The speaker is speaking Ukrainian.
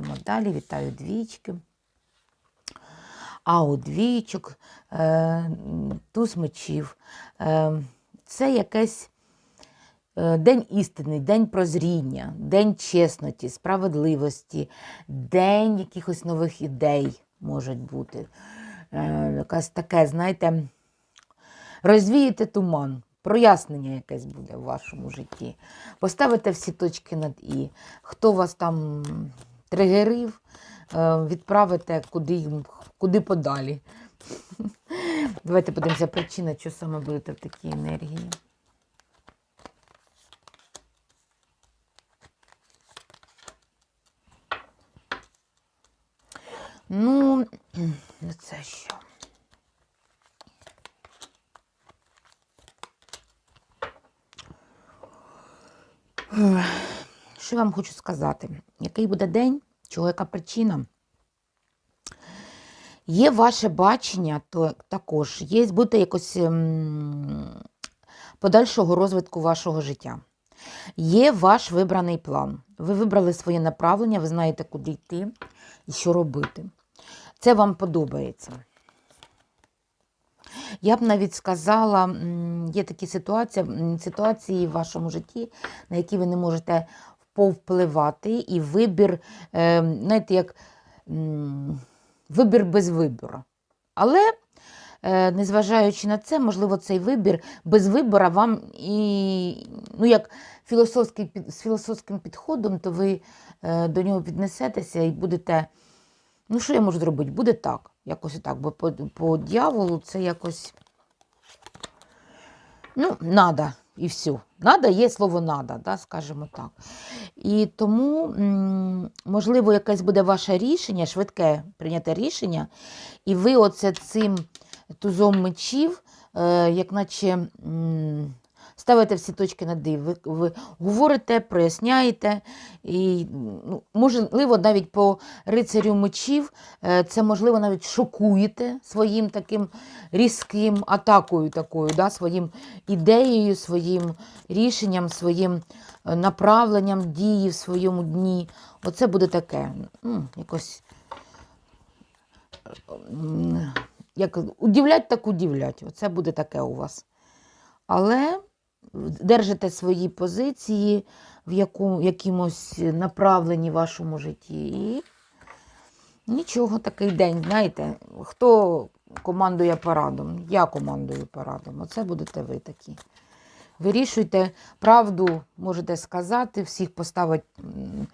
Йдемо далі. Вітаю двічки. А у двічок, е, туз мечів. Е, це якесь е, день істини, день прозріння, день чесноті, справедливості, день якихось нових ідей можуть бути. Е, якась таке, знаєте, розвієте туман, прояснення якесь буде в вашому житті. Поставите всі точки над І. Хто вас там тригерив, е, відправите куди, куди подалі. Давайте подивимося причина, що саме будете в такій енергії. Ну, ну це що? Що вам хочу сказати? Який буде день, чого яка причина? Є ваше бачення, то також є буде якось ем, подальшого розвитку вашого життя. Є ваш вибраний план. Ви вибрали своє направлення, ви знаєте, куди йти і що робити. Це вам подобається. Я б навіть сказала, є такі ситуації, ситуації в вашому житті, на які ви не можете повпливати, і вибір, е, знаєте, як вибір без вибору. Але, е, незважаючи на це, можливо, цей вибір без вибора вам і, ну, як філософський, з філософським підходом, то ви е, до нього піднесетеся і будете. Ну, що я можу зробити? Буде так. Якось так, бо по, по дьяволу це якось. Ну, надо, і все. Надо є слово надо, да, скажімо так. І тому, можливо, якесь буде ваше рішення, швидке прийняте рішення, і ви оце цим тузом мечів, е, як наче ставите всі точки над «і». Ви, ви говорите, проясняєте, і, ну, можливо, навіть по рицарю мечів е, це, можливо, навіть шокуєте своїм таким різким атакою, такою, да, своїм ідеєю, своїм рішенням, своїм е, направленням дії в своєму дні. Оце буде таке. ну, якось як удивлять, так удивлять. Оце буде таке у вас. Але держите свої позиції в яку, якимось направленні вашому житті. І нічого, такий день, знаєте, хто командує парадом? Я командую парадом. Оце будете ви такі. Вирішуйте правду, можете сказати, всіх поставити м,